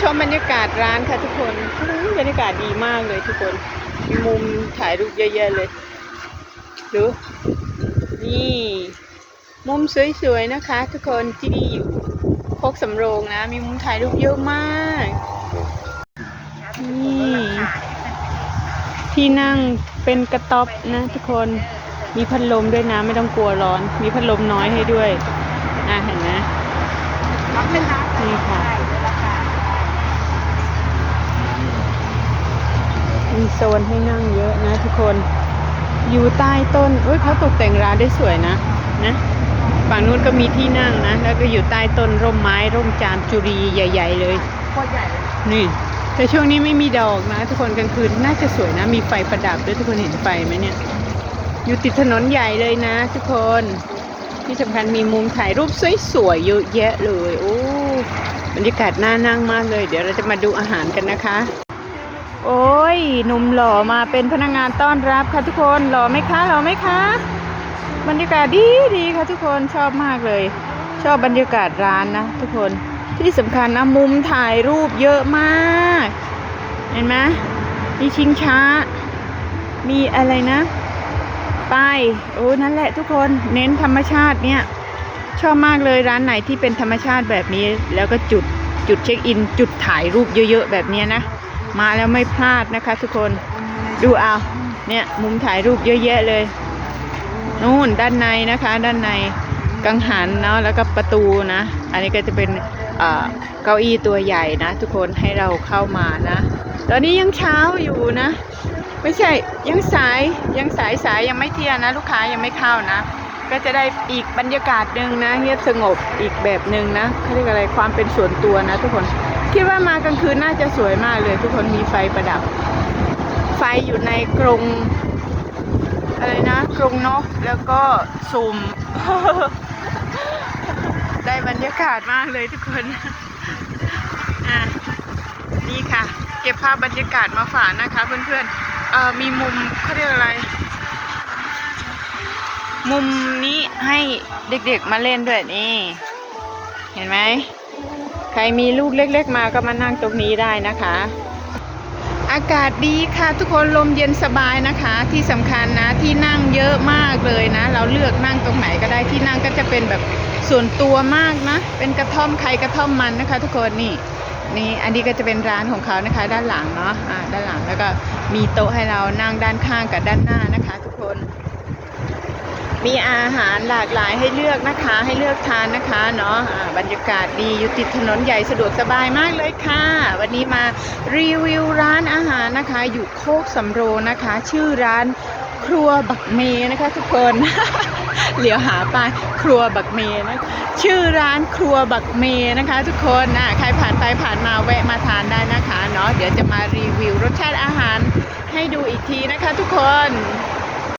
ชมบรรยากาศร้านค่ะทุกคนบรรยากาศดีมากเลยทุกคน มีมุมถ่ายรูปเยอะแยะเลยดูนี่ มุมสวยๆนะคะ ทุกคนที่นี่อยู่โคกสำโรงนะ มีมุมถ่ายรูปเยอะมากนี่ที่นั่งเป็นกระต๊อบนะทุกคนมีพัดลมด้วยนะไม่ต้องกลัวร้อน มีพัดลมน้อยให้ด้วยนะเห็นไหมรับไหมคะนี่ค่ะ มีโซนให้นั่งเยอะนะทุกคน อยู่ใต้ต้นเอ้ยเขาตกแต่งร้านได้สวยนะ นะฝั่งนู้นก็มีที่นั่งนะ แล้วก็อยู่ใต้ต้นร่มไม้ร่มจามจุรีใหญ่ ๆ เลยโคตรใหญ่เลยนี่ แต่ช่วงนี้ไม่มีดอกนะ ทุกคนกลางคืนน่าจะสวยนะ มีไฟประดับด้วยทุกคนเห็นไฟไหมเนี่ย อยู่ติดถนนใหญ่เลยนะ ทุกคน ที่สำคัญมีมุมถ่ายรูปสวยๆเยอะแยะเลย โอ้บรรยากาศน่านั่งมากเลย เดี๋ยวเราจะมาดูอาหารกันนะคะ โอ้ ยหนุ่มหล่อมาเป็นพนักงานต้อนรับค่ะทุกคนหล่อไหมคะหล่อไหมคะบรรยากาศดีดีค่ะทุกคนชอบมากเลย ชอบบรรยากาศร้านนะทุกคนที่สำคัญนะมุมถ่ายรูปเยอะมาก เห็นไหมมีชิงช้า มีอะไรนะป้ายโอ้นั่นแหละทุกคนเน้นธรรมชาติเนี่ยชอบมากเลยร้านไหนที่เป็นธรรมชาติแบบนี้ แล้วก็จุดจุดเช็คอิน จุดถ่ายรูปเยอะๆแบบนี้นะ มาแล้วไม่พลาดนะคะทุกคนดูเอาเนี่ยมุมถ่ายรูปเยอะแยะเลย นู่นด้านในนะคะ ด้านในกังหันเนาะแล้วก็ประตูนะ อันนี้ก็จะเป็นเก้าอี้ตัวใหญ่นะ ทุกคนให้เราเข้ามานะ ตอนนี้ยังเช้าอยู่นะ ไม่ใช่ยังสายยังสายสายยังไม่เที่ยงนะ ลูกค้ายังไม่เข้านะ ก็จะได้อีกบรรยากาศหนึ่งนะเงียบสงบอีกแบบหนึ่งนะเขาเรียกอะไรความเป็นส่วนตัวนะ ทุกคนคิดว่ามากลางคืนน่าจะสวยมากเลย ทุกคนมีไฟประดับ ไฟอยู่ในกรงอะไรนะกรงนกแล้วก็ซุ่มได้บรรยากาศมากเลยทุกคนนี่ค่ะ เก็บภาพบรรยากาศมาฝากนะคะ เพื่อนๆมีมุมเขาเรียกอะไร มุมนี้ให้เด็กๆมาเล่นด้วยนี่ เห็นไหม ใครมีลูกเล็กๆมาก็มานั่งตรงนี้ได้นะคะ อากาศดีค่ะทุกคนลมเย็นสบายนะคะ ที่สำคัญนะที่นั่งเยอะมากเลยนะ เราเลือกนั่งตรงไหนก็ได้ที่นั่งก็จะเป็นแบบส่วนตัวมากนะ เป็นกระท่อมใครกระท่อมมันนะคะ ทุกคนนี่นี่อันนี้ก็จะเป็นร้านของเขานะคะ ด้านหลังเนาะอ่าด้านหลังแล้วก็มีโต๊ะให้เรานั่งด้านข้างกับด้านหน้านะคะ มีอาหารหลากหลายให้เลือกนะคะ ให้เลือกทานนะคะเนาะบรรยากาศดีอยู่ติดถนนใหญ่สะดวกสบายมากเลยค่ะ วันนี้มารีวิวร้านอาหารนะคะ อยู่โคกสำโรงนะคะ ชื่อร้านครัวบักเมนะคะ ทุกคนเหลียวหาไปครัวบักเมนะชื่อร้านครัวบักเมนะคะ ทุกคนนะใครผ่านไปผ่านมาแวะมาทานได้นะคะเนาะเดี๋ยวจะมารีวิวรสชาติอาหารให้ดูอีกทีนะคะ ทุกคน